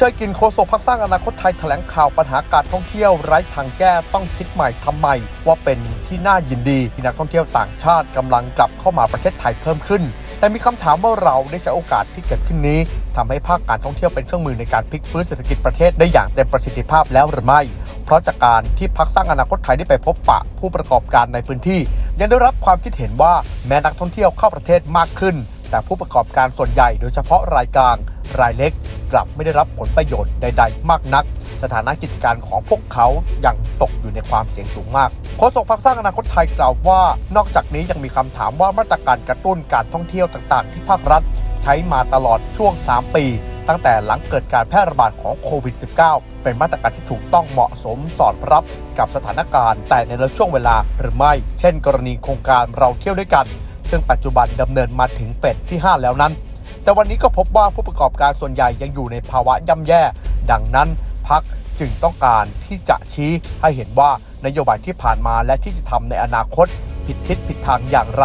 ชยกินโฆษกพักสร้างอนาคตไทยแถลงข่าวปัญหาการท่องเที่ยวไร้ทางแก้ต้องคิดใหม่ทำใหม่ว่าเป็นที่น่ายินดีที่นักท่องเที่ยวต่างชาติกำลังกลับเข้ามาประเทศไทยเพิ่มขึ้น แต่มีคำถามว่าเราได้ใช้โอกาสที่เกิดขึ้นนี้ทำให้ภาคการท่องเที่ยวเป็นเครื่องมือในการพลิกฟื้นเศรษฐกิจประเทศได้อย่างเต็มประสิทธิภาพแล้วหรือไม่ เพราะจากการที่พักสร้างอนาคตไทยได้ไปพบปะผู้ประกอบการในพื้นที่ ยังได้รับความคิดเห็นว่าแม้นักท่องเที่ยวเข้าประเทศมากขึ้น แต่ผู้ประกอบการส่วนใหญ่โดยเฉพาะรายกลางรายเล็ก กลับไม่ได้รับผลประโยชน์ใด ๆ มากนัก สถานะกิจการของพวกเขายังตกอยู่ในความเสี่ยงสูงมากโฆษกพักสร้างอนาคตไทยกล่าวว่า นอกจากนี้ยังมีคำถามว่ามาตรการกระตุ้นการท่องเที่ยวต่างๆ ที่ภาครัฐ ใช้มาตลอดช่วง 3 ปี ตั้งแต่หลังเกิดการแพร่ระบาดของโควิด -19 เป็นมาตรการที่ถูกต้องเหมาะสมสอดรับกับสถานการณ์ แต่ในละช่วงเวลาหรือไม่ เช่น กรณีโครงการเราเที่ยวด้วยกัน ซึ่งปัจจุบันดำเนินมาถึงเป็ดที่ 5 แล้วนั้น แต่วันนี้ก็พบว่าผู้ประกอบการส่วนใหญ่ยังอยู่ในภาวะย่ำแย่ ดังนั้นพักจึงต้องการที่จะชี้ให้เห็นว่านโยบายที่ผ่านมาและที่จะทำในอนาคตผิดทิศผิดทางอย่างไร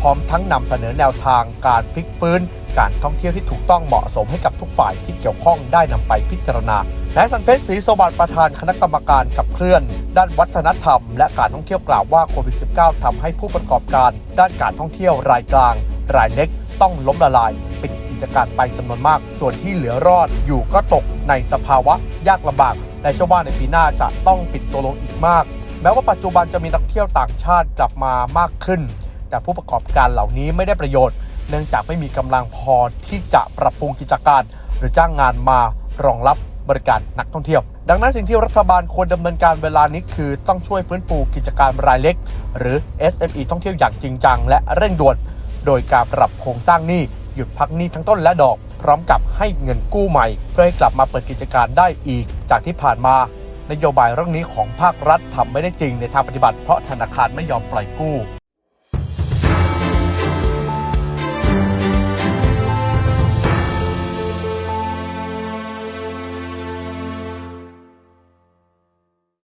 พร้อมทั้งนำเสนอแนวทางการพลิกฟื้น การท่องเที่ยวที่ถูกต้องเหมาะสมให้กับทุกฝ่ายที่เกี่ยวข้องได้นำไปพิจารณานายสันเพชรศรีสวัสดิ์ประธานคณะกรรมการขับเคลื่อน ด้านวัฒนธรรม และการท่องเที่ยวกล่าวว่าโควิด -19 ทำให้ผู้ประกอบการ ด้านการท่องเที่ยวรายกลาง รายเล็ก ต้องล้มละลายปิดกิจการไปจำนวนมาก ส่วนที่เหลือรอดอยู่ก็ตกในสภาวะยากลำบากและเชื่อว่าในปีหน้าจะต้องปิดตัวลงอีกมาก แม้ว่าปัจจุบันจะมีนักเที่ยวต่างชาติกลับมามากขึ้น แต่ผู้ประกอบการเหล่านี้ไม่ได้ประโยชน์ เนื่องจากไม่มีกำลังพอที่จะปรับปรุงกิจการ หรือจ้างงานมารองรับบริการนักท่องเที่ยว ดังนั้นสิ่งที่รัฐบาลควรดำเนินการเวลานี้คือต้องช่วยฟื้นฟูกิจการรายเล็ก หรือ SME ท่องเที่ยวอย่างจริงจังและเร่งด่วน โดยการปรับโครงสร้างหนี้หยุดพักหนี้ทั้งต้นและดอก พร้อมกับให้เงินกู้ใหม่ เพื่อให้กลับมาเปิดกิจการได้อีก จากที่ผ่านมานโยบายเรื่องนี้ของภาครัฐทำไม่ได้จริงในทางปฏิบัติเพราะธนาคารไม่ยอมปล่อยกู้